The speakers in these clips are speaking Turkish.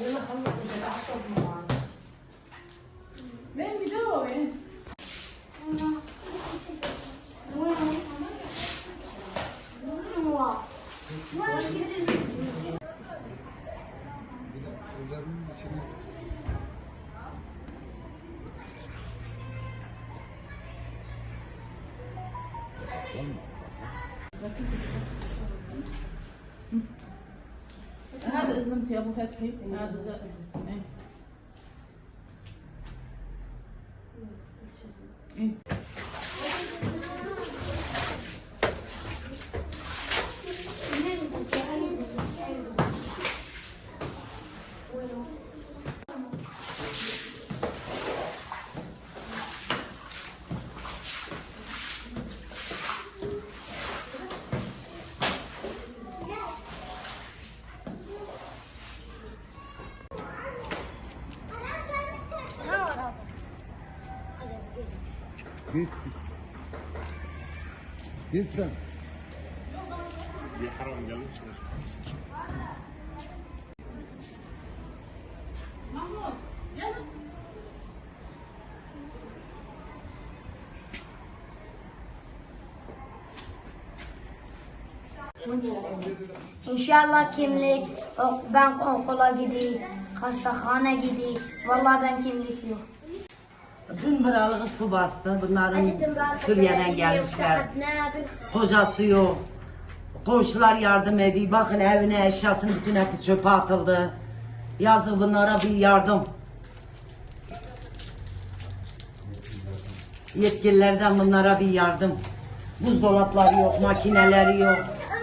Bunu hamurda da açalım var. Ben bir de o ben. Thank you. هذا اذنك يا أبو فتحي هذا زق إيه. Git. Git sen. Bir haram gelmiş. Mahmut. İnşallah kimlik, ben okula gideyim, hastahane gideyim. Vallahi ben kimlik yok. Dün buralığı su bastı. Bunların Suriye'den gelmişler. Kocası yok. Komşular yardım ediyor. Bakın evine eşyasının bütün hepsi çöpe atıldı. Yazık bunlara bir yardım. Yetkililerden bunlara bir yardım. Buzdolapları yok, makineleri yok,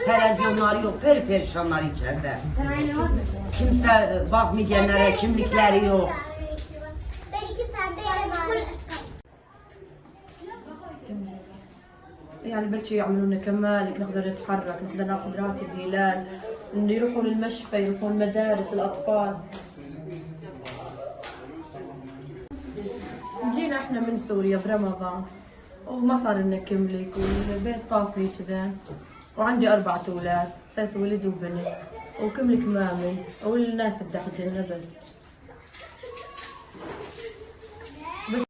televizyonları yok, per perişanlar içeride. Kimse bakmayanlara kimlikleri yok. يعني يعملوا لنا كمالك نقدر نتحرك نقدر ناخذ راتب هلال يروحوا للمشفى يروحوا المدارس الأطفال. جينا إحنا من سوريا برمضان وما صار لنا كملك والبيت طافي كذا. وعندي أربعة أولاد ثلاث ولد وبنت وكملك مامن والناس تحت بس.